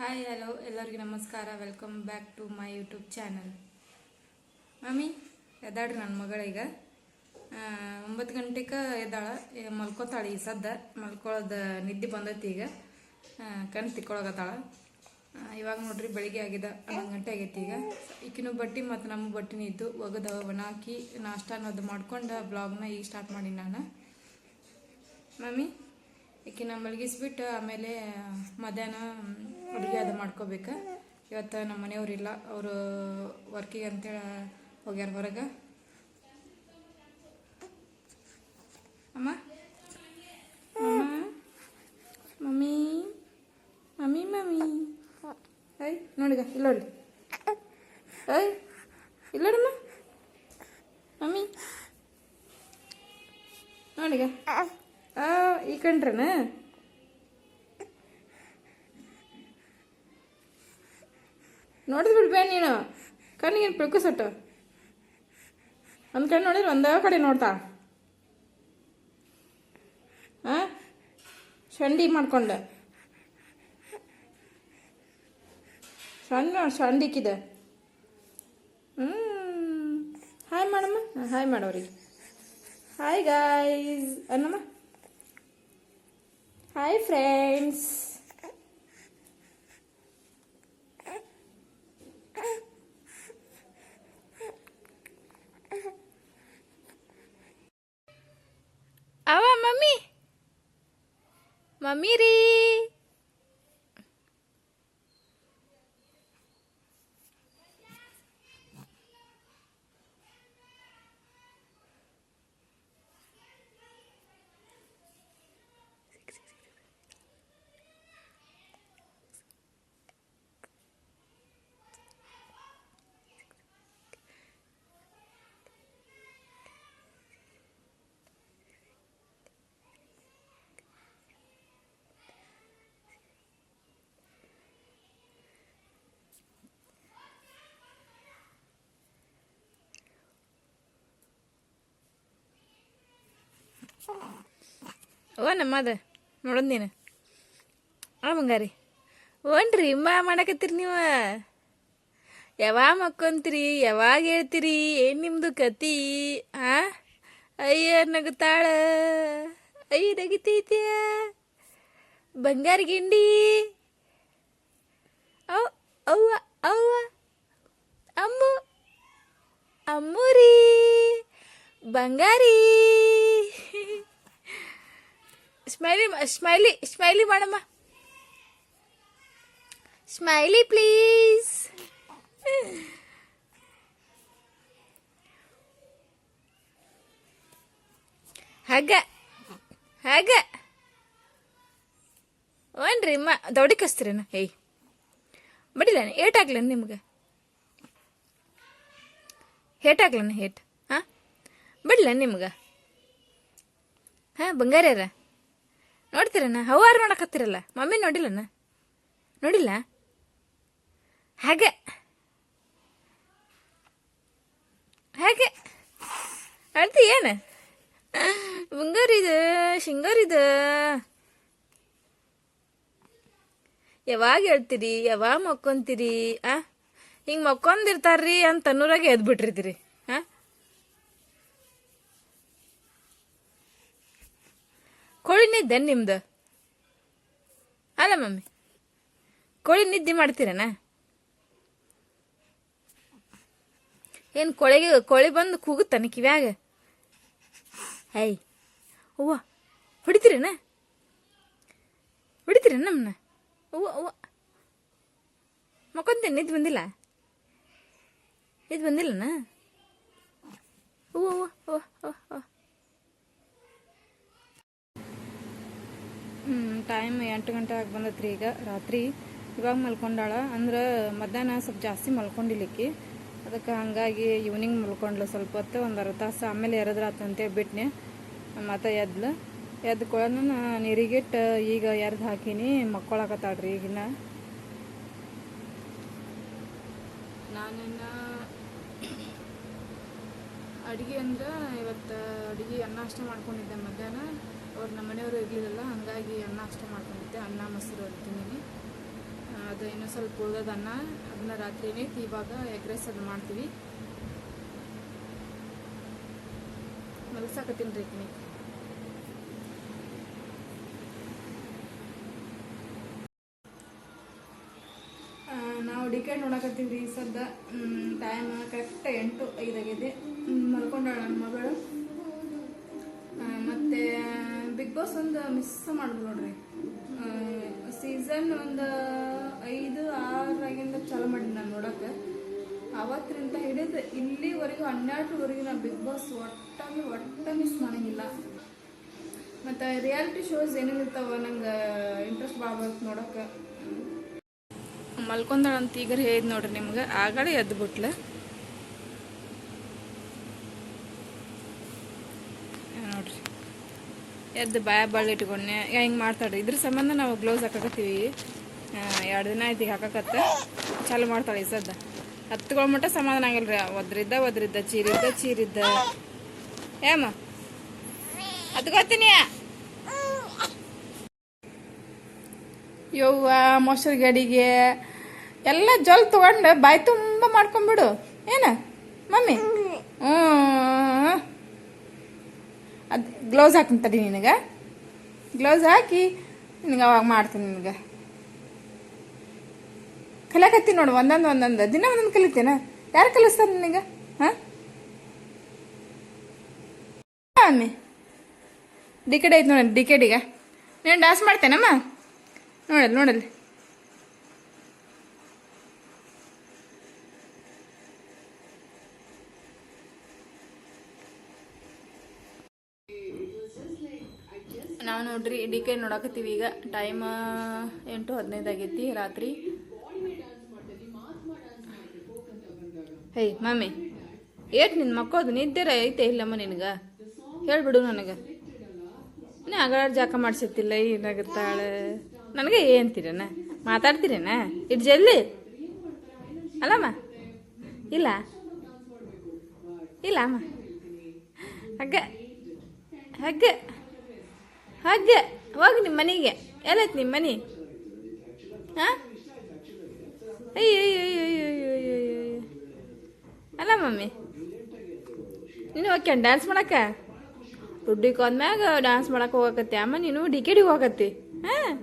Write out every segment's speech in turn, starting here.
Hi hello ಎಲ್ಲರಿಗೂ ನಮಸ್ಕಾರ. Welcome back to my YouTube channel mummy ಎದ್ದಾಡ್ರಿ ನನ್ನ ಮಗಳೀಗ ಒಂಬತ್ತು ಗಂಟೆಗೆ ಎದ್ದಾಳ. ಮಲ್ಕೋತಾಳೆ ಈ ಸದ್ದ. ಮಲ್ಕೊಳ್ಳೋದು ನಿದ್ದೆ ಬಂದೈತಿ ಈಗ. ಕಣ್ಣು ಕಣ್ ತಿಕ್ಕೊಳಗತ್ತಾಳ ಇವಾಗ ನೋಡ್ರಿ ಬೆಳಿಗ್ಗೆ ಆಗಿದೆ ಹನ್ನೊಂದು ಗಂಟೆ ಆಗೈತಿ ಈಗ. ಈಕಿನೂ ಬಟ್ಟೆ ಮತ್ತು ನಮ್ಮ ಬಟ್ಟಿನ ಇದ್ದು ಒಗದ ಒಣ ಹಾಕಿ ನಾಷ್ಟ ಅನ್ನೋದು ಮಾಡ್ಕೊಂಡು ಬ್ಲಾಗ್ನ ಈಗ ಸ್ಟಾರ್ಟ್ ಮಾಡಿ ನಾನು. ಮಮ್ಮಿ ಈಕಿನ ಮಲಗಿಸ್ಬಿಟ್ಟು ಆಮೇಲೆ ಮಧ್ಯಾಹ್ನ ಅಡುಗೆ ಅದು ಮಾಡ್ಕೋಬೇಕು. ಇವತ್ತು ನಮ್ಮ ಮನೆಯವ್ರು ಇಲ್ಲ. ಅವರು ವರ್ಕಿಗೆ ಅಂತೇಳಿ ಹೋಗ್ಯಾರ ಹೊರಗೆ. ಅಮ್ಮ? ಮಮ್ಮಿ? Mummy mummy? ಐ ನೋಡಿಗ, ಇಲ್ಲ ನೋಡಿ ಐ ಇಲ್ಲ ಮಮ್ಮಿ? ನೋಡಿಗ? ಈ ಕಂಡ್ರನ ನೋಡಿದ್ ಬಿಡ್ಬೇ ನೀನು. ಕಣ್ಣಿಗೇನು ಪಿಳ್ಕು ಸಟ್ಟು? ಒಂದು ಕಣ್ಣು ನೋಡಿದ್ರೆ ಒಂದೇ ಕಡೆ ನೋಡ್ತಾ? ಹಾಂ ಶಂಡಿ ಮಾಡ್ಕೊಂಡು. ಸಣ್ಣ ಶಂಡಿಕ್ಕಿದೆ ಹ್ಞೂ ಹಾಯ್ ಮಾಡಮ್ಮ ಹಾಯ್ ಮಾಡೋರಿಗೆ. ಹಾಯ್ ಗಾಯ್ಸ್ ಅನ್ನಮ್ಮ. ಹಾಯ್ ಫ್ರೆಂಡ್ಸ್ ಅವ ಮಮ್ಮಿ ಮಮ್ಮಿ ರೀ ಓ, ನಮ್ಮದ. ನೋಡೋದು ನೀನು. ಆ, ಬಂಗಾರಿ. ಓನ್ರಿ ಮಾ ಮಾಡಕತ್ತೀರಿ ನೀವು? ಯಾವಾಗ ಮಕ್ಕೊಂತೀರಿ, ಯಾವಾಗ ಹೇಳ್ತೀರಿ, ಏನು ನಿಮ್ಮದು ಕತಿ? ಆ? ಅಯ್ಯ, ನಗುತ್ತಾಳ. ಅಯ್ಯ ನಗಿತೈತಿಯ ಬಂಗಾರ ಗಿಂಡಿ. ಅವ್, ಅವ್ವ ಅವ್ವ. ಅಮ್ಮು. ಅಮ್ಮೂರಿ. ಬಂಗಾರಿ. ಸ್ಮೈಲಿ ಸ್ಮೈಲಿ ಸ್ಮೈಲಿ ಮಾಡಮ್ಮ ಸ್ಮೈಲಿ ಪ್ಲೀಸ್ ಹಾಗ ಹಾಗ ಓನ್ರಿ ಮ ದೌಡಿ ಕಸ್ತೀರೇನ? ಏಯ್. ಬಡಿಲ್ಲ ಏಟ್ ಆಗ್ಲೇನು ನಿಮ್ಗೆ? ಹೇಟ್ ಆಗ್ಲೇನ ಹೇಟ್ ಹಾಂ? ಬಿಡ್ಲ ನಿಮ್ಗೆ? ಹಾಂ, ಬಂಗಾರ್ಯಾರ? ನೋಡ್ತೀರಣ್ಣ ಹವಾರು ಮಾಡಕತ್ತಿರಲ್ಲ ಮಮ್ಮಿ ನೋಡಿಲ್ಲಣ್ಣ ನೋಡಿಲ್ಲ? ಹಾಗೆ. ಹಾಗೆ. ಅಳ್ತಿ ಏನು? ಬಂಗಾರಿದ ಶಿಂಗಾರಿದ ಯಾವಾಗ ಹೇಳ್ತೀರಿ? ಯಾವಾಗ ಮಕ್ಕೊಂತೀರಿ? ಆ? ಹಿಂಗೆ ಮಕ್ಕೊಂದಿರ್ತಾರ್ರಿ ಅಂತ ಅನ್ನೂರಾಗೆ ಎದ್ದು ಬಿಟ್ಟಿರ್ತೀರಿ ಹಾಂ ಕೋಳಿ ನಿದ್ದೆ ನಿಮ್ದು. ಅಲ್ಲ ಮಮ್ಮಿ, ಕೋಳಿ ನಿದ್ದೆ ಮಾಡ್ತೀರನ? ಏನು ಕೋಳಿಗೆ, ಕೋಳಿ ಬಂದು ಕೂಗುತ್ತಾನೆ ಕಿವ್ಯಾಗ? ಹೈ ಅವ್ವ, ಹೊಡಿತೀರೇನ? ಹೊಡಿತೀರ ನಮ್ಮನ್ನ ಅವ್ವ ಅವ್ವ. ಮಕ್ಕೊಂತೇನೆ ನಿದ್ದು ಬಂದಿಲ್ಲ? ಇದು ಬಂದಿಲ್ಲನ? ಹೂವ ಅವ್ವ ಅವ್ವ ಅವ್ವ. ಟೈಮ್ ಎಂಟು ಗಂಟೆ ಆಗಿ ಬಂದತ್ರಿ ಈಗ ರಾತ್ರಿ. ಇವಾಗ ಮಲ್ಕೊಂಡಾಳ. ಅಂದ್ರೆ ಮಧ್ಯಾಹ್ನ ಸ್ವಲ್ಪ ಜಾಸ್ತಿ ಮಲ್ಕೊಂಡಿಲಿಕ್ಕೆ. ಅದಕ್ಕೆ ಹಂಗಾಗಿ ಈವ್ನಿಂಗ್ ಮಲ್ಕೊಂಡ್ಲು. ಸ್ವಲ್ಪ ಹೊತ್ತು ಒಂದು ಅರ್ಧ ತಾಸು ಆಮೇಲೆ ಅಂತೇಳಿ ಬಿಟ್ನೆ ಮತ್ತೆ ಎದ್ಲು. ಎದ್ದು ಕೊಳನ ನೀರಿಗಿಟ್ಟು ಈಗ ಎರ್ದು ಹಾಕಿನಿ. ಮಕ್ಕೊಳಕತ್ತಾಳ್ರಿ ಈಗಿನ ನಾನಿನ್ನ ಅಡುಗೆ ಅಂದ್ರೆ ಇವತ್ತು ಅಡುಗೆ ಅನ್ನ ಅಷ್ಟೇ ಮಾಡ್ಕೊಂಡಿದ್ದೆ ಮಧ್ಯಾಹ್ನ. ಅವ್ರು ನಮ್ಮ ಮನೆಯವರು ಇರಲಿಲ್ಲ ಹಂಗಾಗಿ ಅನ್ನ ಅಷ್ಟೇ ಮಾಡ್ಕೊಂಡಿದ್ದೆ. ಅನ್ನ, ಮೊಸರು ತಿಂದಿನಿ. ಅದು ಇನ್ನೂ ಸ್ವಲ್ಪ ಉಳ್ದದನ್ನ ಅದನ್ನ ರಾತ್ರಿನೇ ಇವಾಗ ಎಗ್ ರೈಸ್ ಅದು ಮಾಡ್ತೀವಿ. ಮಲಸಾಕತ್ತೀನಿ ರೀ ನೀ ನಾವು ಡಿಕೆಂಡ್ ನೋಡಕತ್ತೀವಿ ರೀ ಸದ್ದ ಟೈಮ್ ಕರೆಕ್ಟ್ ಎಂಟು ಐದಾಗಿದೆ ಮಲ್ಕೊಂಡಾಳ ನನ್ನ ಮಗಳು. ಬಾಸ್ ಒಂದು ಮಿಸ್ ಮಾಡಿದ್ರು ನೋಡ್ರಿ. ಸೀಸನ್ ಒಂದು ಐದು ಆರಾಗಿಂದ ಚಾಲು ಮಾಡಿ ನಾನು ನೋಡಕ್ಕೆ. ಅವತ್ತರಿಂದ ಹಿಡಿದು ಇಲ್ಲಿವರೆಗೂ, ಹನ್ನೆರಡರವರೆಗೂ ನಾನು ಬಿಗ್ ಬಾಸ್ ಒಟ್ಟಾಗಿ, ಒಟ್ಟ ಮಿಸ್ ಮಾಡಂಗಿಲ್ಲ. ಮತ್ತು ರಿಯಾಲಿಟಿ ಶೋಸ್ ಏನೇನು ಇರ್ತಾವ, ನಂಗೆ ಇಂಟ್ರೆಸ್ಟ್ ಭಾಳ ಬರುತ್ತೆ ನೋಡಕ್ಕೆ. ಮಲ್ಕೊಂಡಾಳಂತ ಈಗ ಹೇಳಿದ್ ನೋಡ್ರಿ ನಿಮ್ಗೆ. ಆಗಲೇ ಎದ್ದು ಬಿಟ್ಲೆ ನೋಡ್ರಿ ಎದ್ದು ಬಾಯ ಬಳ್ಳಿ ಇಟ್ಕೊಂಡೆ. ಹಿಂಗೆ ಮಾಡ್ತಾಳೆ ಇದ್ರ ಸಂಬಂಧ ನಾವು ಗ್ಲೌಸ್ ಹಾಕಕತ್ತೀವಿ. ಎರಡು ದಿನ ಆಯ್ತು ಈಗ ಹಾಕಕತ್ತ. ಚಾಲು ಮಾಡ್ತಾಳೆ ಈ ಸದ್ದ. ಹತ್ಗಳ ಮಟ್ಟ ಸಮಾಧಾನ ಆಗಲ್ರಿ. ಒದ್ರಿದ್ದ ಒದ್ರಿದ್ದ, ಚೀರಿದ್ದ ಚೀರಿದ್ದ. ಏಮ ಹತ್ಕೋತೀನಿ ಯವ್ವ, ಮೊಸರು ಗಡಿಗೆ. ಎಲ್ಲ ಜೊಲ್ ತಗೊಂಡು ಬಾಯಿ ತುಂಬ ಮಾಡ್ಕೊಂಬಿಡು. ಏನ, ಮಮ್ಮಿ? ಹ್ಞೂ ಅದು ಗ್ಲೌಸ್ ಹಾಕ್ತೀನಿ ತಡಿ ನಿನಗೆ. ಗ್ಲೌಸ್ ಹಾಕಿ ನಿನಗೆ ಅವಾಗ ಮಾಡ್ತೀನಿ ನಿನಗೆ. ಕಲಿಯಾಕತ್ತೀನಿ ನೋಡು ಒಂದೊಂದು ಒಂದೊಂದು. ದಿನ ಒಂದೊಂದು ಕಲಿತೇನ? ಯಾರು ಕಲಿಸ್ತಾರೆ ನಿನಗೆ? ಹಾಂ? ಅಮ್ಮಿ. ಡಿ ಕಡೆ ಐತೆ ನೋಡಿ ಡಿಕೆಡಿಗೆ ನೀನು ಡ್ಯಾನ್ಸ್ ಮಾಡ್ತೇನಮ್ಮ? ನೋಡಲ್ಲಿ ನೋಡಲ್ಲಿ. ನಾವು ನೋಡ್ರಿ, ಡಿ ಕೆ ನೋಡಕತ್ತೀವಿ. ಈಗ ಟೈಮ್ ಎಂಟು ಹದಿನೈದು ಆಗೈತಿ ರಾತ್ರಿ. ಹೇಯ್ ಮಮ್ಮಿ ಏಟ್ ನಿನ್ನ ಮಕ್ಕೋದು ನಿದ್ದೆರ ಐತೆ ಇಲ್ಲಮ್ಮ ನಿನಗೆ? ಹೇಳ್ಬಿಡು ನನಗೆ. ನೀ ಅಗಳ ಜಾಕ ಮಾಡ್ಸತ್ತಿಲ್ಲ ಏನಾಗುತ್ತಾಳೆ? ನನಗೆ ಏನಂತೀರನ ಮಾತಾಡ್ತೀರೇನ? ಇಟ್ ಜಲ್ದಿ. ಅಲ್ಲಮ್ಮ. ಇಲ್ಲ. ಇಲ್ಲ ಅಮ್ಮ. ಹಗ್ಗ. ಹಗ್ಗ. ಹಗ್ಗ ಹೋಗಿ ನಿಮ್ಮ ಮನೆಗೆ. ಎಲ್ಲೈತೆ ನಿಮ್ಮ ಮನೆ? ಹಾಂ? ಅಯ್ಯೋ ಅಯ್ಯೋ ಅಲ್ಲ ಮಮ್ಮಿ, ನೀನು ಓಕೆ ಡ್ಯಾನ್ಸ್ ಮಾಡಕ್ಕ? ದುಡ್ಡಿಗೆ ಹೋದ್ಮ್ಯಾಗ ಡ್ಯಾನ್ಸ್ ಮಾಡಕ್ಕೆ ಹೋಗಕತ್ತೆ. ಅಮ್ಮ, ನೀನು ಡಿಕೆಡಿಗೆ ಹೋಗತ್ತಿ. ಹಾಂ?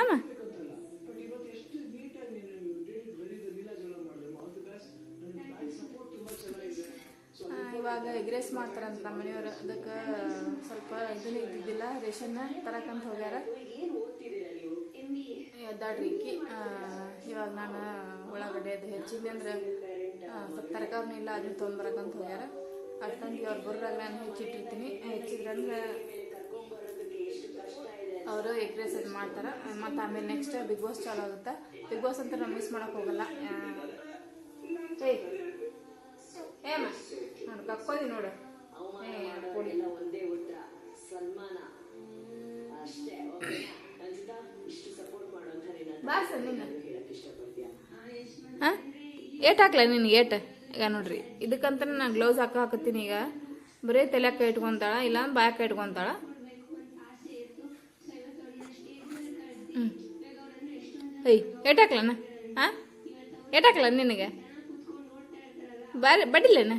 ಅಮ್ಮ ಆ, ಇವಾಗ ಎಗ್ ರೈಸ್ ಮಾಡ್ತಾರಂತ ನಮ್ಮ ಮನೆಯವರು ಅದಕ್ಕೆ ಸ್ವಲ್ಪ ಇದನ್ನ ಇದ್ದಿದ್ದಿಲ್ಲ ರೇಷನ್ ತರಕಂತ ಹೋಗ್ಯಾರ. ಎದ್ದಾಡ್ರಿಕ್ಕಿ ಇವಾಗ ನಾನು ಉಳ್ಳಾಗಡ್ಡೆ ಅದು ಹೆಚ್ಚಿದ್ದೆ ಅಂದ್ರೆ ಸ್ವಲ್ಪ ತರಕಾರಿನೂ ಇಲ್ಲ, ಅದನ್ನ ತೊಗೊಂಬರಕಂತ ಹೋಗ್ಯಾರ. ಅಷ್ಟಂದು ಅವ್ರು ಬರೋದಾಗ ನಾನು ಹೆಚ್ಚಿಟ್ಟಿರ್ತೀನಿ. ಹೆಚ್ಚಿದ್ರಂದ್ರೆ ಅವರು ಎಗ್ ರೈಸ್ ಅದು ಮಾಡ್ತಾರೆ. ಮತ್ತು ಆಮೇಲೆ ನೆಕ್ಸ್ಟ್ ಬಿಗ್ ಬಾಸ್ ಚಾಲು ಆಗುತ್ತೆ? ಬಿಗ್ ಬಾಸ್ ಅಂತ ನಾವು ಮಿಸ್ ಮಾಡೋಕ್ಕೆ ಹೋಗಲ್ಲ. ಏಯ್ ಏಮ್ಮ ನಾನು ಕಕ್ಕೋದಿ ನೋಡು. ಒಂದೇ ಉದ್ದ ಸನ್ಮಾನ. ಅಷ್ಟೇ ಇಷ್ಟು ಸಪೋರ್ಟ್ ನಿನ್ನ. ಇಷ್ಟಪಡ್ತೀಯ? ಹಾಂ? ಏಟ್ ಹಾಕ್ಲ ನಿನ್ಗೆ ಏಟ್? ಈಗ ನೋಡ್ರಿ ಇದಕ್ಕಂತ ನಾನು ಗ್ಲೌಸ್ ಹಾಕ ಹಾಕತ್ತೀನಿ ಈಗ. ಬರೀ ತಲೆಯಾಕ ಇಟ್ಕೊಂತಾಳ ಇಲ್ಲ ಬಾಯಕ್ಕ ಇಟ್ಕೊಂತಾಳ. ಹ್ಞೂ ಏಯ್ ಏಟ್ ಹಾಕ್ಲನ ಹಾಂ? ಏಟ್ ಹಾಕ್ಲ ನಿನಗೆ? ಬಾರಿ ಬಡಿಲೇನ?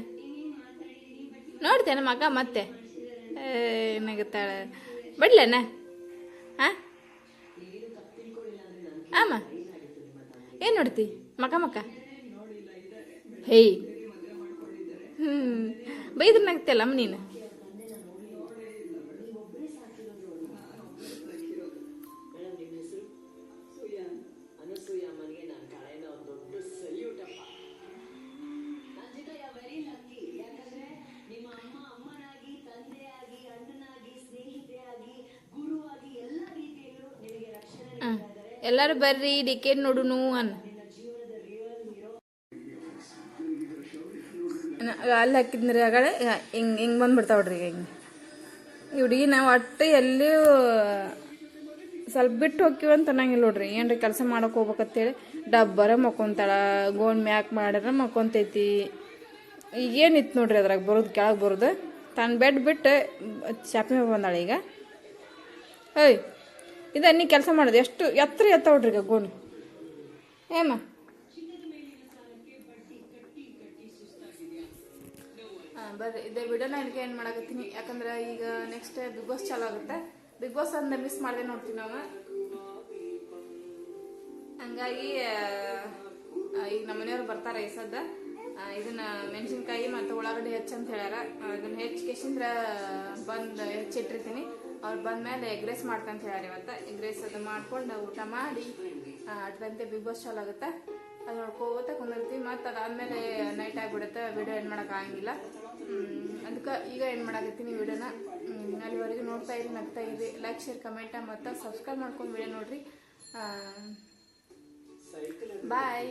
ನೋಡ್ತೇನೆ ಮಗ ಮತ್ತೆ. ಏನಾಗುತ್ತಾಳೆ? ಬಡ್ಲೇನ? ಹಾಂ ಆಮ, ಏನು ನೋಡ್ತಿ? ಮಕ ಮಕ? ಹೇಯ್. ಹ್ಞೂ ಬೈದ್ರೆ ನಗ್ತಿಯಲ್ಲಮ್ಮ ನೀನು? ಎಲ್ಲರೂ ಬರ್ರಿ ಡಿಕೆಟ್ ನೋಡುನು ಅನ್ನ ನ- ಅಲ್ಲಿ ಹಾಕಿದ್ರಿ ಆಗ ಹಿಂಗೆ ಹಿಂಗೆ ಬಂದ್ಬಿಡ್ತಾವ್ರಿ ಈಗ ಹಿಂಗೆ. ಈ ಹುಡುಗಿ ನಾವು ಒಟ್ಟು ಎಲ್ಲಿಯೂ ಸ್ವಲ್ಪ ಬಿಟ್ಟು ಹೋಗ್ತೀವಿ ಅಂತ ಅನ್ನಂಗಿಲ್ಲ ನೋಡ್ರಿ. ಏನ್ರಿ ಕೆಲಸ ಮಾಡಕ್ಕೆ ಹೋಗ್ಬೇಕಂತೇಳಿ ಡಬ್ಬರ ಮಕ್ಕೊಂತಾಳ ಗೋನ್ ಮ್ಯಾಕ್ ಮಾಡ್ಯಾರ ಮಕ್ಕೊಂತೈತಿ. ಈಗೇನಿತ್ತು ನೋಡ್ರಿ ಅದ್ರಾಗ ಬರೋದು, ಕೆಳಗೆ ಬರೋದು. ತನ್ನ ಬೆಡ್ ಬಿಟ್ಟು ಚಾಪಿ ಬಂದಾಳ ಈಗ. ಏಯ್ ಇದು ನೀ ಕೆಲಸ ಮಾಡೋದು. ಎಷ್ಟು ಎತ್ತರ ಎತ್ತ ಈಗ ಗೋಣಿ. ಏಮ ಬರ್ರಿ. ಇದೇ ವಿಡಿಯೋನ ಇನ್ಕೆ ಏನು ಮಾಡಕತ್ತೀನಿ? ಯಾಕಂದ್ರೆ ಈಗ ನೆಕ್ಸ್ಟ್ ಬಿಗ್ ಬಾಸ್ ಚಾಲು ಆಗುತ್ತೆ. ಬಿಗ್ ಬಾಸ್ ಅಂದ ಮಿಸ್ ಮಾಡಿದೆ ನೋಡ್ತೀವಿ ನಾವು. ಹಂಗಾಗಿ ಈಗ ನಮ್ಮ ಮನೆಯವ್ರು ಬರ್ತಾರೆ ಈ ಸದ್ದ. ಇದನ್ನ ಮೆಣಸಿನ್ಕಾಯಿ ಮತ್ತು ಉಳ್ಳಾಗಡ್ಡಿ ಹೆಚ್ಚು ಅಂತ ಹೇಳ್ಯಾರ ಇದನ್ನ ಹೆಚ್ಚು ಕೆಸಿಂದ್ರ ಬಂದು ಹೆಚ್ಚಿಟ್ಟಿರ್ತೀನಿ ಅವ್ರು ಬಂದ್ಮೇಲೆ ಎಗ್ ರೈಸ್ ಮಾಡ್ಕೊಂತ ಹೇಳ್ಯಾರ ಇವತ್ತು. ಎಗ್ ರೈಸ್ ಅದು ಮಾಡ್ಕೊಂಡು ಊಟ ಮಾಡಿ ಅಟ್ರಂತೆ ಬಿಗ್ ಬಾಸ್ ಚಾಲು ಆಗುತ್ತೆ. ಅದು ನೋಡ್ಕೋತ ಕುಂದಿರ್ತೀವಿ. ಮತ್ತು ಅದಾದ್ಮೇಲೆ ನೈಟ್ ಆಗಿಬಿಡುತ್ತೆ. ವಿಡಿಯೋ ಏನು ಮಾಡೋಕ್ಕಾಗಂಗಿಲ್ಲ ಅದಕ್ಕೆ ಈಗ ಏನು ಮಾಡಾಕತ್ತೀನಿ ವಿಡಿಯೋನ ಅಲ್ಲಿವರೆಗೂ ನೋಡ್ತಾ ಇರಿ, ನಗ್ತಾ ಇರಿ. ಲೈಕ್ ಶೇರ್ ಕಮೆಂಟ ಮತ್ತು ಸಬ್ಸ್ಕ್ರೈಬ್ ಮಾಡ್ಕೊಂಡು ವಿಡಿಯೋ ನೋಡಿರಿ. ಬಾಯ್